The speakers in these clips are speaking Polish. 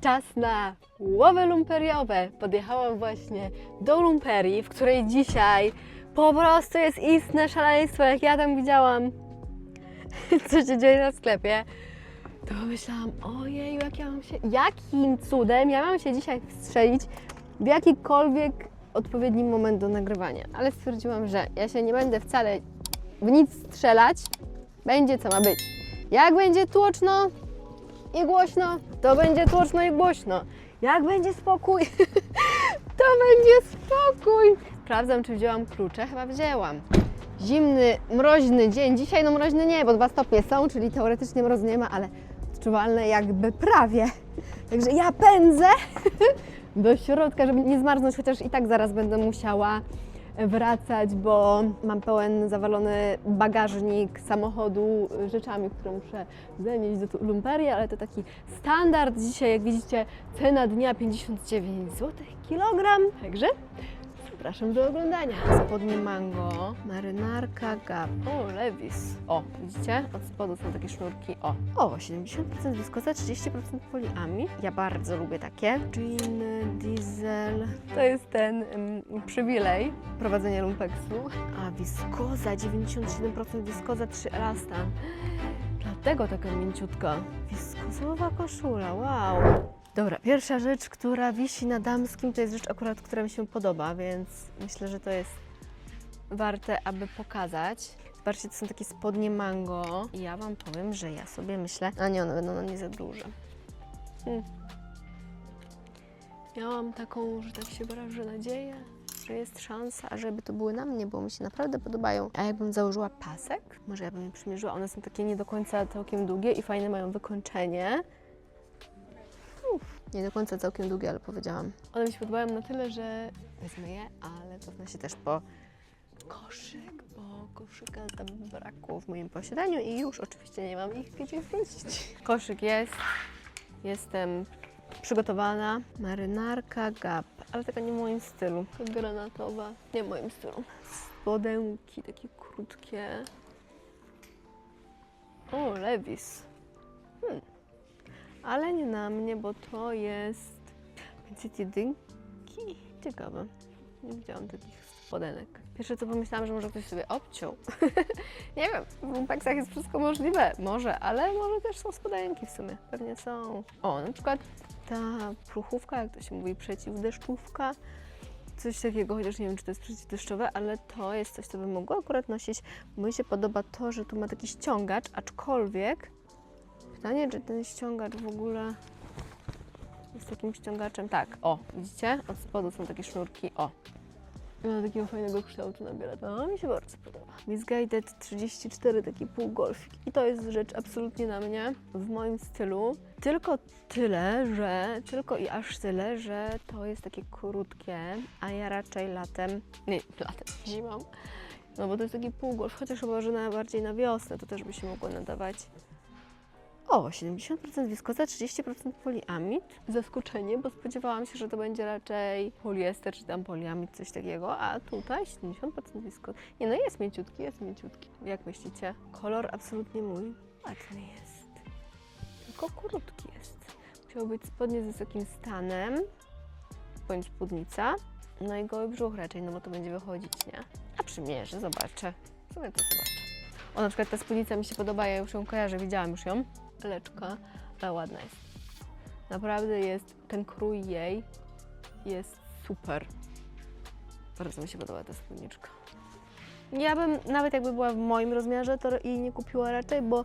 Czas na łowy lumperiowe. Podjechałam właśnie do lumperii, w której dzisiaj po prostu jest istne szaleństwo. Jak ja tam widziałam, co się dzieje na sklepie, to myślałam, ojej, jak ja mam się, jakim cudem ja mam się dzisiaj wstrzelić w jakikolwiek odpowiedni moment do nagrywania. Ale stwierdziłam, że ja się nie będę wcale w nic strzelać. Będzie co ma być. Jak będzie tłoczno i głośno, to będzie tłoczno i głośno. Jak będzie spokój, to będzie spokój. Sprawdzam, czy wzięłam klucze. Chyba wzięłam. Zimny, mroźny dzień. Dzisiaj no mroźny nie, bo dwa stopnie są, czyli teoretycznie mrozu nie ma, ale odczuwalne jakby prawie. Także ja pędzę do środka, żeby nie zmarznąć, chociaż i tak zaraz będę musiała wracać, bo mam pełen zawalony bagażnik samochodu rzeczami, które muszę zanieść do lumperii, ale to taki standard. Dzisiaj, jak widzicie, cena dnia 59 zł kilogram. Także zapraszam do oglądania. Spodnie mango, marynarka Gap. O, Levis. O, widzicie? Od spodu są takie sznurki. O, o 70% wiskoza, 30% poliamid. Ja bardzo lubię takie. Jean, diesel. To jest ten ym, przywilej prowadzenia lumpeksu. A wiskoza, 97% wiskoza, 3 elastan. Dlatego taka mięciutka. Wiskozowa koszula, wow. Dobra, pierwsza rzecz, która wisi na damskim, to jest rzecz akurat, która mi się podoba, więc myślę, że to jest warte, aby pokazać. Zobaczcie, to są takie spodnie mango. I ja Wam powiem, że ja sobie myślę, a nie, one będą na nie za duże. Hmm. Miałam taką, że tak się wyrażę, nadzieję, że jest szansa, żeby to były na mnie, bo mi się naprawdę podobają. A jakbym założyła pasek, może ja bym je przymierzyła. One są takie nie do końca całkiem długie i fajne mają wykończenie. Nie do końca całkiem długie, ale powiedziałam. One mi się podobają na tyle, że wezmę je, ale cofnę się też po koszyk, bo koszyka zabrakło w moim posiadaniu i już oczywiście nie mam ich gdzie wrzucić. Koszyk jest, jestem przygotowana. Marynarka Gap, ale taka nie w moim stylu. Granatowa, nie w moim stylu. Spodenki takie krótkie. O, Levis. Hmm. Ale nie na mnie, bo to jest Pensjet jedynki. Ciekawe. Nie widziałam takich spodenek. Pierwsze co pomyślałam, że może ktoś sobie obciął. nie wiem, w lumpeksach jest wszystko możliwe. Może, ale może też są spodenki w sumie. Pewnie są. O, na przykład ta pruchówka, jak to się mówi, przeciwdeszczówka. Coś takiego, chociaż nie wiem, czy to jest przeciwdeszczowe, ale to jest coś, co bym mogła akurat nosić. Mi się podoba to, że tu ma taki ściągacz, aczkolwiek pytanie, czy ten ściągacz w ogóle jest takim ściągaczem. Tak, o, widzicie? Od spodu są takie sznurki. O. Ma takiego fajnego kształtu nabiera. No, mi się bardzo podoba. Misguided 34, taki półgolfik. I to jest rzecz absolutnie na mnie, w moim stylu. Tylko tyle, że, tylko i aż tyle, że to jest takie krótkie, a ja raczej latem, nie, latem, zimą, no bo to jest taki półgolf, chociaż chyba, że bardziej na wiosnę to też by się mogło nadawać. O, 70% wiskoza, 30% poliamid. Zaskoczenie, bo spodziewałam się, że to będzie raczej poliester czy tam poliamid, coś takiego, a tutaj 70% wiskoza. Nie no, jest mięciutki, jest mięciutki. Jak myślicie? Kolor absolutnie mój. Ładny jest. Tylko krótki jest. Musiał być spodnie z wysokim stanem, bądź spódnica. No i goły brzuch raczej, no bo to będzie wychodzić, nie? A przymierzę, zobaczę. W to zobaczę. O, na przykład ta spódnica mi się podoba, ja już ją kojarzę, widziałam już ją. Leczka, ale ładna jest. Naprawdę jest, ten krój jej jest super. Bardzo mi się podoba ta spódniczka. Ja bym, nawet jakby była w moim rozmiarze, to jej nie kupiła raczej, bo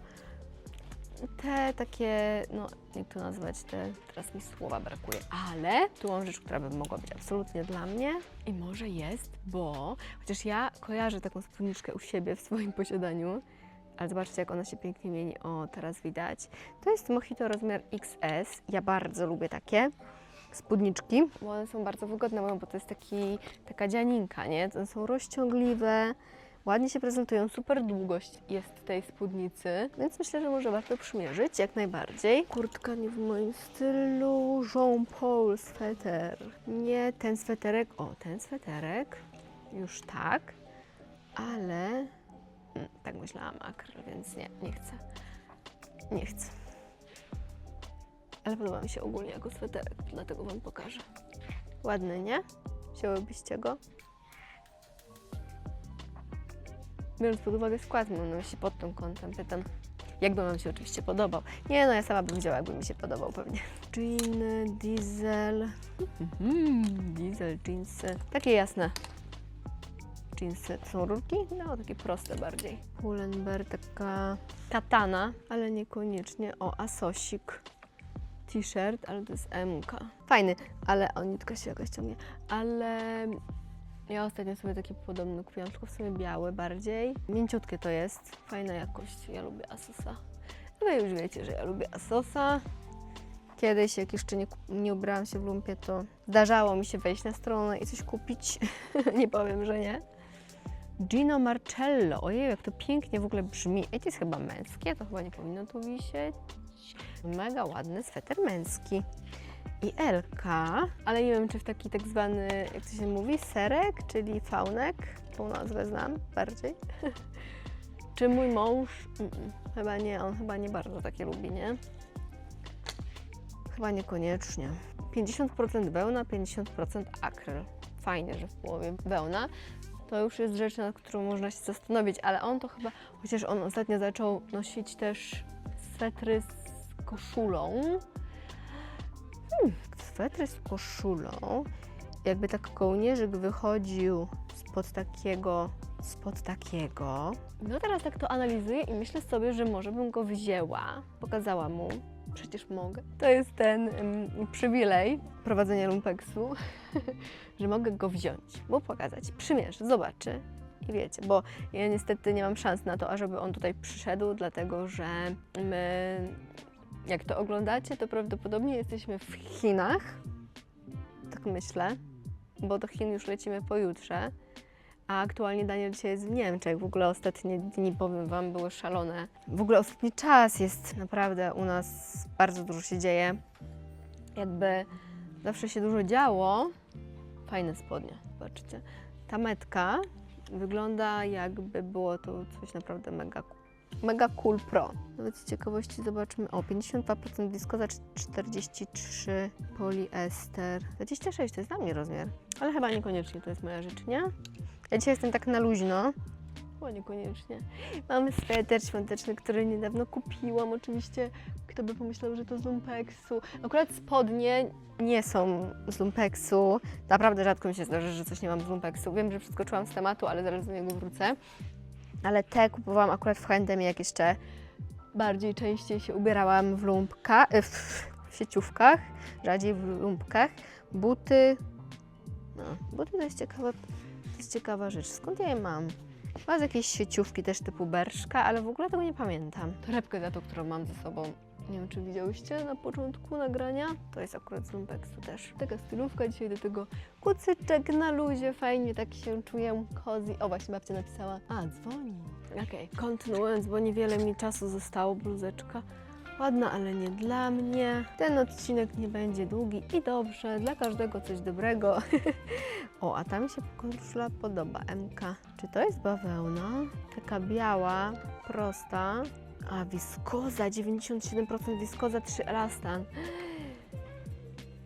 te takie, no jak to nazwać, te, teraz mi słowa brakuje, ale tu mam rzecz, która by mogła być absolutnie dla mnie i może jest, bo chociaż ja kojarzę taką spódniczkę u siebie w swoim posiadaniu, ale zobaczcie, jak ona się pięknie mieni. O, teraz widać. To jest Mojito rozmiar XS. Ja bardzo lubię takie spódniczki, bo one są bardzo wygodne, bo to jest taki, taka dzianinka, nie? One są rozciągliwe, ładnie się prezentują, super długość jest tej spódnicy, więc myślę, że może warto przymierzyć, jak najbardziej. Kurtka nie w moim stylu, Jean Paul sweter. Nie ten sweterek, o, ten sweterek, już tak, ale Tak myślałam, akr, więc nie, nie chcę. Nie chcę. Ale podoba mi się ogólnie jako sweterek, dlatego Wam pokażę. Ładny, nie? Wzięłybyście go? Biorąc pod uwagę skład, mam na myśli pod tym kątem, pytam. Jakby Wam się oczywiście podobał. Nie no, ja sama bym wzięła, jakby mi się podobał pewnie. Jeany, diesel. Mhm, diesel, jeansy. Takie jasne. Jeansy. To są rurki? No, takie proste bardziej. Pull&Bear, taka katana, ale niekoniecznie. O, asosik. T-shirt, ale to jest MK. Fajny, ale o, nitka się jakoś ciągnie. Ale ja ostatnio sobie takie podobne kupiłam, tylko w sumie białe bardziej. Mięciutkie to jest, fajna jakość. Ja lubię Asosa. No wy już wiecie, że ja lubię Asosa. Kiedyś, jak jeszcze nie, nie ubrałam się w lumpie, to zdarzało mi się wejść na stronę i coś kupić. nie powiem, że nie. Gino Marcello. Ojej, jak to pięknie w ogóle brzmi. Ej, jest chyba męskie, to chyba nie powinno tu wisieć. Mega ładny sweter męski. I Elka, ale nie wiem, czy w taki tak zwany, jak to się mówi, serek, czyli faunek, tą nazwę znam bardziej. czy mój mąż? Mm-mm, chyba nie, on chyba nie bardzo takie lubi, nie? Chyba niekoniecznie. 50% wełna, 50% akryl. Fajnie, że w połowie wełna. To już jest rzecz, nad którą można się zastanowić, ale on to chyba, chociaż on ostatnio zaczął nosić też swetry z koszulą. Hmm, swetry z koszulą. Jakby tak kołnierzyk wychodził spod takiego, spod takiego. No teraz tak to analizuję i myślę sobie, że może bym go wzięła, pokazała mu. Przecież mogę. To jest ten ym, przywilej prowadzenia lumpeksu, że mogę go wziąć, mu pokazać, przymierzy, zobaczy. I wiecie, bo ja niestety nie mam szans na to, ażeby on tutaj przyszedł, dlatego że my, jak to oglądacie, to prawdopodobnie jesteśmy w Chinach, tak myślę, bo do Chin już lecimy pojutrze, a aktualnie Daniel dzisiaj jest w Niemczech. W ogóle ostatnie dni, powiem Wam, były szalone. W ogóle ostatni czas jest naprawdę u nas bardzo dużo się dzieje. Jakby zawsze się dużo działo. Fajne spodnie, zobaczcie. Ta metka wygląda jakby było to coś naprawdę mega Mega Cool Pro. Nawet z ciekawości zobaczmy. O, 52% wiskoza, 43 poliester. 26 to jest dla mnie rozmiar. Ale chyba niekoniecznie to jest moja rzecz, nie? Ja dzisiaj jestem tak na luźno. Chyba niekoniecznie. Mamy sweter świąteczny, który niedawno kupiłam. Oczywiście, kto by pomyślał, że to z lumpeksu. Akurat spodnie nie są z lumpeksu. Naprawdę rzadko mi się zdarzy, że coś nie mam z lumpeksu. Wiem, że przeskoczyłam z tematu, ale zaraz do niego wrócę. Ale te kupowałam akurat w H&M, jak jeszcze bardziej częściej się ubierałam w lumpkach, w, w sieciówkach, rzadziej w lumpkach. Buty, no, buty to jest ciekawa, to jest ciekawa rzecz. Skąd ja je mam? Chyba z jakiejś sieciówki też typu Berszka, ale w ogóle tego nie pamiętam. Torebkę za to, którą mam ze sobą. Nie wiem, czy widziałyście na początku nagrania. To jest akurat z lumpeksu też. Taka stylówka dzisiaj do tego kucyczek na luzie, fajnie tak się czuję cozy. O, właśnie babcia napisała, a dzwoni. Okej, kontynuując, bo niewiele mi czasu zostało, bluzeczka. Ładna, ale nie dla mnie. Ten odcinek nie będzie długi i dobrze, dla każdego coś dobrego. o, a ta mi się koszula podoba, MK. Czy to jest bawełna? Taka biała, prosta. A, wiskoza, 97% wiskoza, 3 elastan.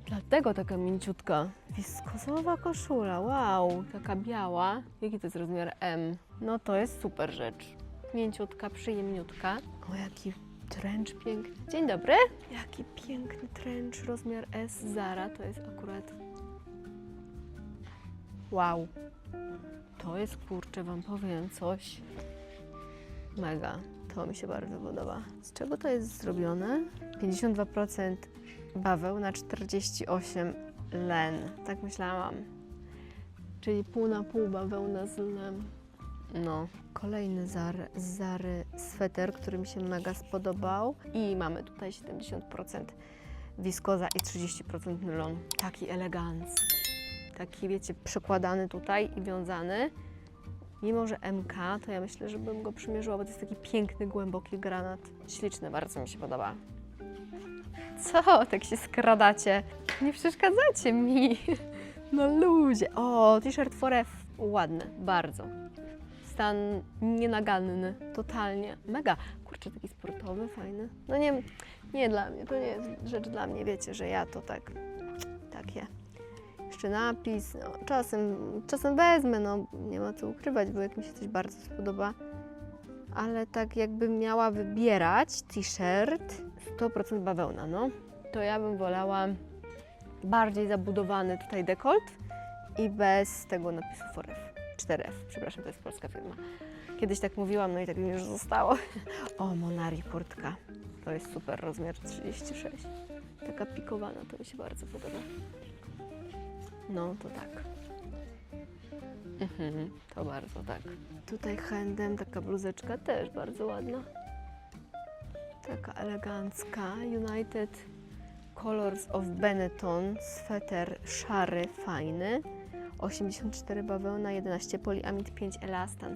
Dlatego taka mięciutka. Wiskozowa koszula, wow, taka biała. Jaki to jest rozmiar M? No to jest super rzecz. Mięciutka, przyjemniutka. O, jaki trench piękny. Dzień dobry. Jaki piękny trench, rozmiar S Zara. To jest akurat... Wow. To jest, kurczę, Wam powiem coś. Mega. To mi się bardzo podoba. Z czego to jest zrobione? 52% baweł na 48 len. Tak myślałam. Czyli pół na pół bawełna z lnem. No. Kolejny Zary, Zary sweter, który mi się mega spodobał. I mamy tutaj 70% wiskoza i 30% nylon. Taki elegancki. Taki, wiecie, przekładany tutaj i wiązany. Mimo, że MK, to ja myślę, że bym go przymierzyła, bo to jest taki piękny, głęboki granat. Śliczny, bardzo mi się podoba. Co? Tak się skradacie? Nie przeszkadzacie mi. No ludzie. O, t-shirt Foref. Ładny, bardzo. Stan nienaganny, totalnie. Mega. Kurczę, taki sportowy, fajny. No nie Nie dla mnie, to nie jest rzecz dla mnie, wiecie, że ja to tak, takie. Jeszcze napis, no, czasem, czasem wezmę, no nie ma co ukrywać, bo jak mi się coś bardzo spodoba. Ale tak jakbym miała wybierać t-shirt, 100% bawełna, no, to ja bym wolała bardziej zabudowany tutaj dekolt i bez tego napisu 4F. 4F, przepraszam, to jest polska firma. Kiedyś tak mówiłam, no i tak mi już zostało. O, Monari kurtka. To jest super, rozmiar 36. Taka pikowana, to mi się bardzo podoba. No, to tak. Mhm, to bardzo tak. Tutaj handem taka bluzeczka też bardzo ładna. Taka elegancka. United Colors of Benetton. Sweter szary, fajny. 84 bawełna, 11 poliamid, 5 elastan.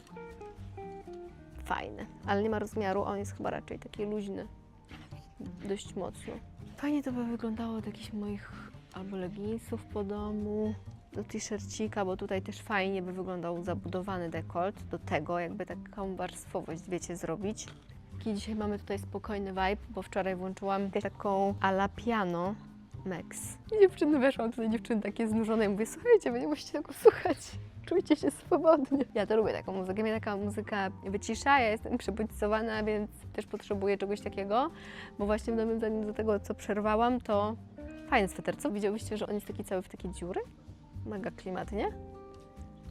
Fajny, ale nie ma rozmiaru, on jest chyba raczej taki luźny. Dość mocno. Fajnie to by wyglądało od jakichś moich albo leginsów po domu, do t-shircika, bo tutaj też fajnie by wyglądał zabudowany dekolt. Do tego jakby taką warstwowość, wiecie, zrobić. Dzisiaj mamy tutaj spokojny vibe, bo wczoraj włączyłam taką ala piano Max. I dziewczyny weszłam, tutaj dziewczyny takie znużone i mówię, słuchajcie, wy nie musicie tego słuchać. Czujcie się swobodnie. Ja to lubię taką muzykę. Mnie taka muzyka wycisza, ja jestem przebodźcowana, więc też potrzebuję czegoś takiego, bo właśnie w nawiązaniu do tego, co przerwałam, to fajny sweter. Co widziałyście, że on jest taki cały w takie dziury? Mega klimat, nie?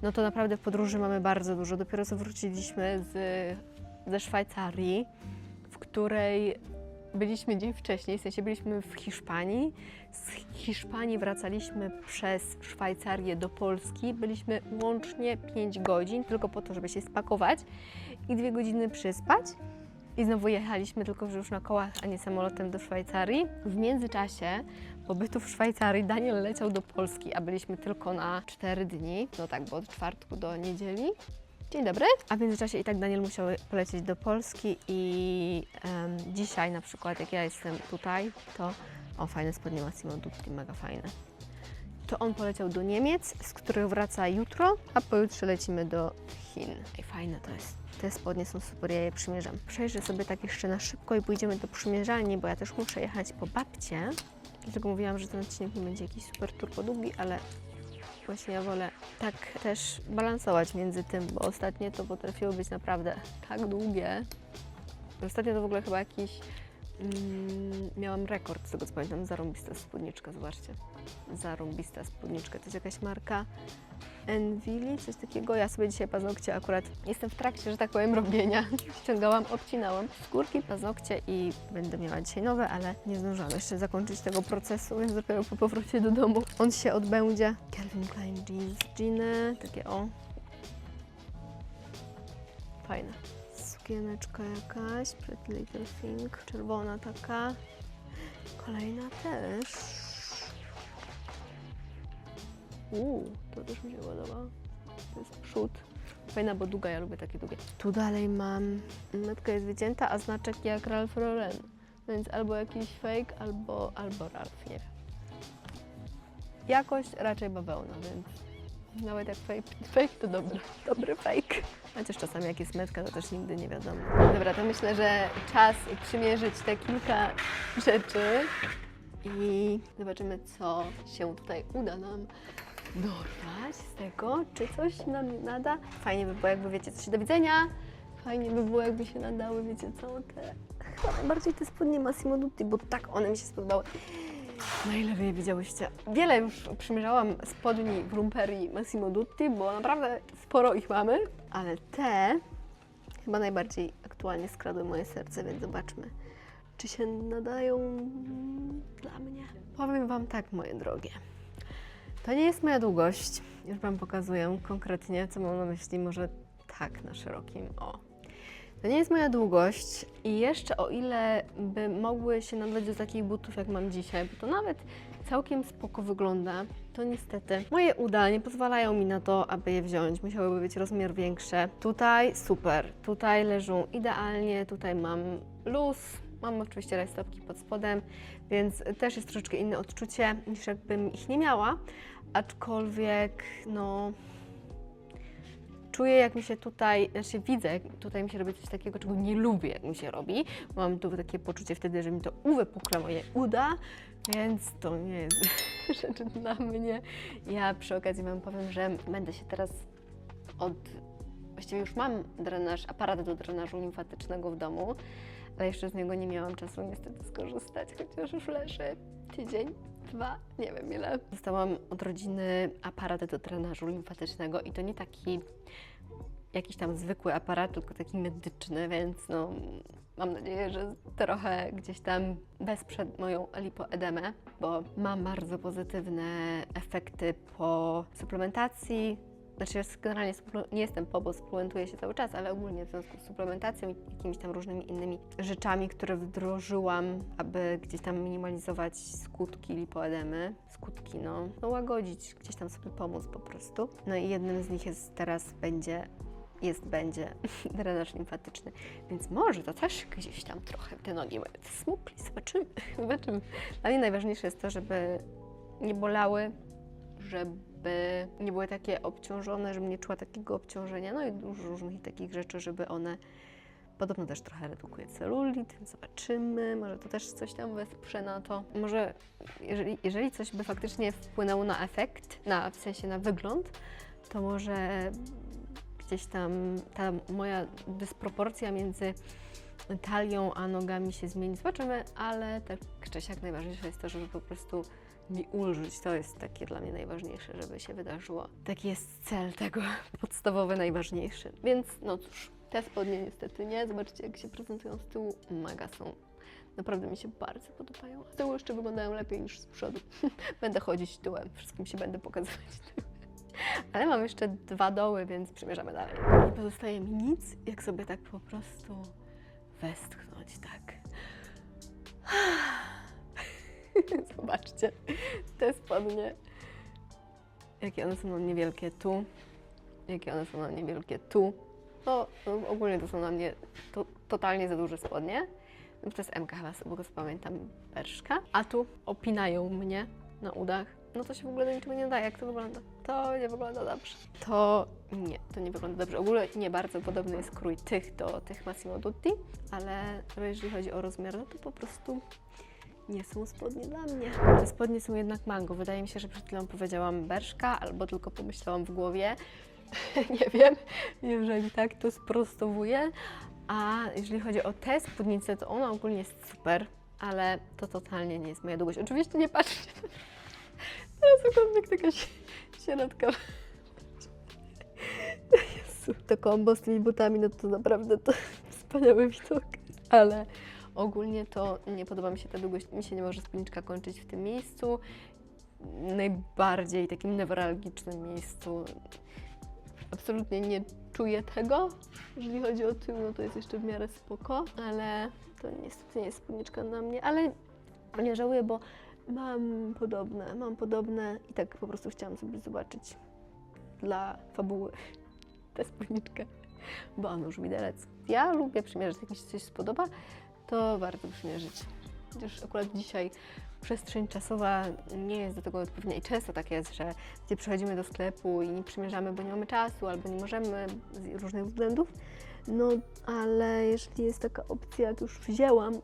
No to naprawdę w podróży mamy bardzo dużo. Dopiero co wróciliśmy z, ze Szwajcarii, w której byliśmy dzień wcześniej, w sensie byliśmy w Hiszpanii. Z Hiszpanii wracaliśmy przez Szwajcarię do Polski. Byliśmy łącznie 5 godzin, tylko po to, żeby się spakować i dwie godziny przyspać. I znowu jechaliśmy, tylko już na kołach, a nie samolotem do Szwajcarii. W międzyczasie pobytu w Szwajcarii Daniel leciał do Polski, a byliśmy tylko na 4 dni. No tak, bo od czwartku do niedzieli. Dzień dobry. A w międzyczasie i tak Daniel musiał polecieć do Polski i em, dzisiaj na przykład, jak ja jestem tutaj, to o, fajne spodnie Massimo Dutti, mega fajne. To on poleciał do Niemiec, z których wraca jutro, a pojutrze lecimy do Chin. Ej, fajne to jest. Te spodnie są super, ja je przymierzam. Przejrzę sobie tak jeszcze na szybko i pójdziemy do przymierzalni, bo ja też muszę jechać po babcie. Dlatego mówiłam, że ten odcinek nie będzie jakiś super turbo długi, ale właśnie ja wolę tak też balansować między tym, bo ostatnie to potrafiło być naprawdę tak długie. Ostatnio to w ogóle chyba jakiś Mm, miałam rekord, z tego co pamiętam, zarąbista spódniczka, zobaczcie. Zarąbista spódniczka. To jest jakaś marka Envili, coś takiego. Ja sobie dzisiaj paznokcie akurat jestem w trakcie, że tak powiem, robienia. Ściągałam, obcinałam skórki, paznokcie i będę miała dzisiaj nowe, ale nie zdążyłam jeszcze zakończyć tego procesu, więc dopiero po powrocie do domu on się odbędzie. Calvin Klein jeans, jeany, takie o. Fajne. Sukieneczka jakaś, Pretty Little Thing, czerwona taka. Kolejna też. Uuu, to też mi się podoba. To jest przód. Fajna, bo długa, ja lubię takie długie. Tu dalej mam, metka jest wycięta, a znaczek jak Ralph Lauren. Więc albo jakiś fake, albo, albo Ralph, nie wiem. Jakość raczej bawełna, więc nawet jak fake, fake to dobry, dobry fake. Chociaż czasami jak jest metka, to też nigdy nie wiadomo. Dobra, to myślę, że czas przymierzyć te kilka rzeczy i zobaczymy, co się tutaj uda nam dorwać z tego, czy coś nam nada. Fajnie by było, jakby wiecie, coś do widzenia. Fajnie by było, jakby się nadały, wiecie co, te... Chyba najbardziej te spodnie Massimo Dutti, bo tak one mi się spodobały. Na ile wy je widziałyście? Wiele już przymierzałam spodni w rumperii Massimo Dutti, bo naprawdę sporo ich mamy, ale te chyba najbardziej aktualnie skradły moje serce, więc zobaczmy, czy się nadają dla mnie. Powiem Wam tak, moje drogie. To nie jest moja długość. Już Wam pokazuję konkretnie, co mam na myśli. Może tak na szerokim. O. To nie jest moja długość i jeszcze o ile by mogły się nadać do takich butów, jak mam dzisiaj, bo to nawet całkiem spoko wygląda, to niestety moje uda nie pozwalają mi na to, aby je wziąć. Musiałyby być rozmiar większe. Tutaj super, tutaj leżą idealnie, tutaj mam luz, mam oczywiście rajstopki pod spodem, więc też jest troszeczkę inne odczucie niż jakbym ich nie miała, aczkolwiek no czuję, jak mi się tutaj, znaczy widzę, tutaj mi się robi coś takiego, czego nie lubię, jak mi się robi. Mam tu takie poczucie wtedy, że mi to uwypukla moje uda, więc to nie jest rzecz dla mnie. Ja przy okazji Wam powiem, że będę się teraz od... Właściwie już mam drenaż, aparat do drenażu limfatycznego w domu, ale jeszcze z niego nie miałam czasu niestety skorzystać, chociaż już leży tydzień, dwa, nie wiem ile. Dostałam od rodziny aparat do drenażu limfatycznego i to nie taki jakiś tam zwykły aparat, tylko taki medyczny, więc no, mam nadzieję, że trochę gdzieś tam wesprze moją lipoedemę, bo mam bardzo pozytywne efekty po suplementacji. Znaczy, ja generalnie nie jestem po, suplementuję się cały czas, ale ogólnie w związku z suplementacją i jakimiś tam różnymi innymi rzeczami, które wdrożyłam, aby gdzieś tam minimalizować skutki lipoedemy. Skutki, no, no łagodzić, gdzieś tam sobie pomóc po prostu. No i jednym z nich jest teraz będzie jest, będzie drenaż limfatyczny, więc może to też gdzieś tam trochę te nogi smukli, zobaczymy, zobaczymy. Mnie najważniejsze jest to, żeby nie bolały, żeby nie były takie obciążone, żebym nie czuła takiego obciążenia, no i dużo różnych takich rzeczy, żeby one Podobno też trochę redukuje celulit, więc zobaczymy. Może to też coś tam wesprze na to. Może jeżeli, jeżeli coś by faktycznie wpłynęło na efekt, na, w sensie na wygląd, to może gdzieś tam ta moja dysproporcja między talią a nogami się zmieni. Zobaczymy, ale tak czy siak najważniejsze jest to, żeby po prostu mi ulżyć. To jest takie dla mnie najważniejsze, żeby się wydarzyło. Taki jest cel tego, podstawowy, najważniejszy. Więc no cóż, te spodnie niestety nie. Zobaczcie, jak się prezentują z tyłu. Mega są. Naprawdę mi się bardzo podobają. Z tyłu jeszcze wyglądają lepiej niż z przodu. będę chodzić tyłem, wszystkim się będę pokazywać tyłem. Ale mam jeszcze dwa doły, więc przymierzamy dalej. Nie pozostaje mi nic, jak sobie tak po prostu westchnąć, tak. Zobaczcie, te spodnie. Jakie one są na mnie wielkie tu. Jakie one są na mnie wielkie tu. No, no ogólnie to są na mnie to, totalnie za duże spodnie. No, to jest MK chyba, tego co pamiętam, Berszka. A tu opinają mnie na udach. No to się w ogóle do niczego nie nadaje. Jak to wygląda? To nie wygląda dobrze. To nie, to nie wygląda dobrze. W ogóle nie bardzo podobny jest krój tych do tych Massimo Dutti, ale jeżeli chodzi o rozmiar, no to po prostu nie są spodnie dla mnie. Te spodnie są jednak mango. Wydaje mi się, że przed chwilą powiedziałam berszka, albo tylko pomyślałam w głowie. nie wiem. Jeżeli tak, to sprostowuję. A jeżeli chodzi o tę spódnicę, to ona ogólnie jest super, ale to totalnie nie jest moja długość. Oczywiście nie patrzcie. Teraz wygląda jak taka sierotka. Jezu, to kombo z tymi butami, no to naprawdę to wspaniały widok. Ale ogólnie to nie podoba mi się ta długość. Mi się nie może spódniczka kończyć w tym miejscu. Najbardziej takim newralgicznym miejscu. Absolutnie nie czuję tego. Jeżeli chodzi o tył, no to jest jeszcze w miarę spoko, ale to niestety nie jest spódniczka na mnie, ale nie żałuję, bo mam podobne, mam podobne i tak po prostu chciałam sobie zobaczyć dla fabuły tę spódniczkę, bo już widelec. Ja lubię przymierzyć, jak mi się coś spodoba, to warto przymierzyć. Chociaż akurat dzisiaj przestrzeń czasowa nie jest do tego odpowiednia i często tak jest, że gdzie przychodzimy do sklepu i nie przymierzamy, bo nie mamy czasu albo nie możemy z różnych względów. No, ale jeśli jest taka opcja, jak już wzięłam,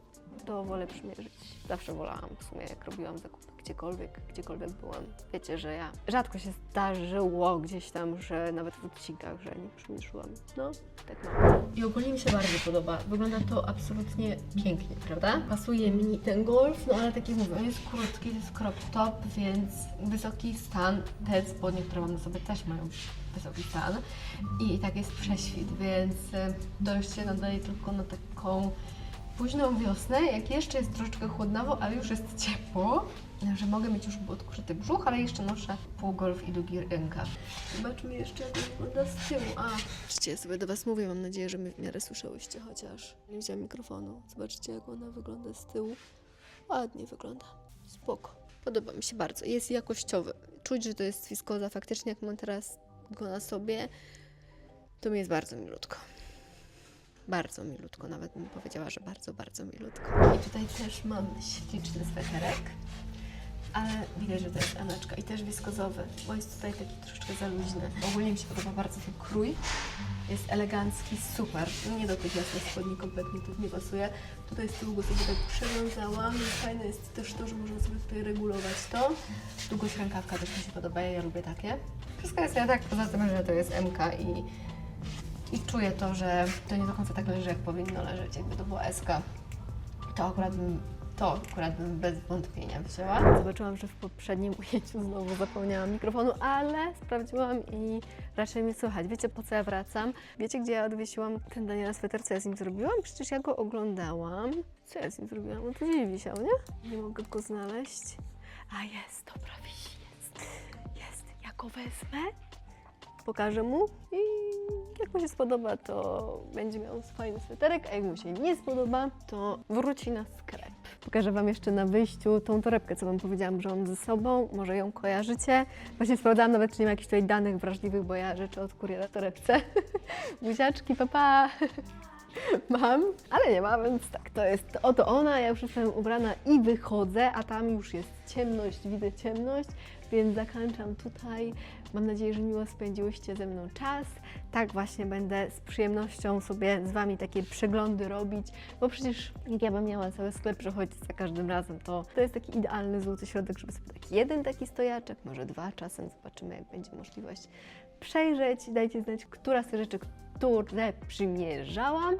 to wolę przymierzyć. Zawsze wolałam w sumie, jak robiłam zakupy gdziekolwiek, gdziekolwiek byłam. Wiecie, że ja rzadko się zdarzyło gdzieś tam, że nawet w odcinkach, że nie przymierzyłam. No, tak mam. I ogólnie mi się bardzo podoba. Wygląda to absolutnie pięknie, prawda? Pasuje mi ten golf, no ale tak jak mówię, jest krótki, jest crop top, więc wysoki stan. Te spodnie, które mam na sobie też mają wysoki stan. I tak jest prześwit, więc y, to już się nadaje tylko na taką późną wiosnę, jak jeszcze jest troszeczkę chłodnawo, ale już jest ciepło, że mogę mieć już odkurzyty brzuch, ale jeszcze noszę półgolf i długi rękaw. Zobaczmy jeszcze, jak wygląda z tyłu. A, ja sobie do Was mówię, mam nadzieję, że mnie w miarę słyszałyście chociaż. Nie wziąłem mikrofonu. Zobaczcie, jak ona wygląda z tyłu. Ładnie wygląda. Spoko. Podoba mi się bardzo. Jest jakościowy. Czuć, że to jest wiskoza. Faktycznie, jak mam teraz go na sobie, to mi jest bardzo milutko. Bardzo milutko, nawet bym powiedziała, że bardzo, bardzo milutko. I tutaj też mam śliczny sweterek. ale widać, że to jest Emeczka i też wiskozowy, bo jest tutaj taki troszeczkę za luźny. Ogólnie mi się podoba bardzo ten krój. Jest elegancki, super. Nie do tych jasnych spodni kompletnie tu nie pasuje. Tutaj z tyłu go sobie tak przywiązałam. I Fajne jest też to, że można sobie tutaj regulować to. Długość rękawka też mi się podoba, ja lubię takie. Wszystko jest ja tak, poza tym, że to jest MK i, i czuję to, że to nie do końca tak leży, jak powinno leżeć. Jakby to była SK, to akurat bym to akurat bym bez wątpienia wzięła. Zobaczyłam, że w poprzednim ujęciu znowu zapomniałam mikrofonu, ale sprawdziłam i raczej mnie słychać. Wiecie po co ja wracam? Wiecie gdzie ja odwiesiłam ten Daniela sweter, co ja z nim zrobiłam? Przecież ja go oglądałam. Co ja z nim zrobiłam? On tu gdzieś wisiał, nie? Nie mogę go znaleźć. A jest, dobra, wisi, jest. Jest, ja go wezmę, pokażę mu i jak mu się spodoba, to będzie miał fajny sweterek, a jak mu się nie spodoba, to wróci na sklep. Pokażę Wam jeszcze na wyjściu tą torebkę, co Wam powiedziałam, że mam ze sobą. Może ją kojarzycie. Właśnie sprawdzałam nawet, czy nie ma jakichś tutaj danych wrażliwych, bo ja rzeczy od kuriera torebce. Buziaczki, papa. Mam, ale nie ma, więc tak, to jest oto ona. Ja już jestem ubrana i wychodzę, a tam już jest ciemność, widzę ciemność, więc zakończam tutaj. Mam nadzieję, że miło spędziłyście ze mną czas. Tak właśnie będę z przyjemnością sobie z Wami takie przeglądy robić, bo przecież jak ja bym miała cały sklep przechodzić za każdym razem, to to jest taki idealny złoty środek, żeby sobie taki jeden taki stojaczek, może dwa czasem, zobaczymy jak będzie możliwość przejrzeć. Dajcie znać, która z tych rzeczy, które przymierzałam.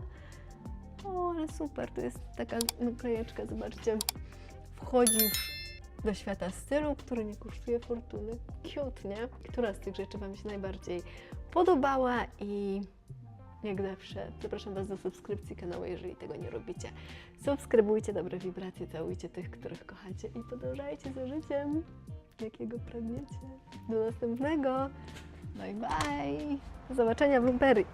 O, ale super, to jest taka naklejeczka, zobaczcie. Wchodzi już do świata stylu, który nie kosztuje fortuny. Cute, nie? Która z tych rzeczy Wam się najbardziej podobała i jak zawsze zapraszam Was do subskrypcji kanału, jeżeli tego nie robicie. Subskrybujcie dobre wibracje, całujcie tych, których kochacie i podążajcie za życiem, jakiego pragniecie. Do następnego. Bye bye. Do zobaczenia w Lumpery.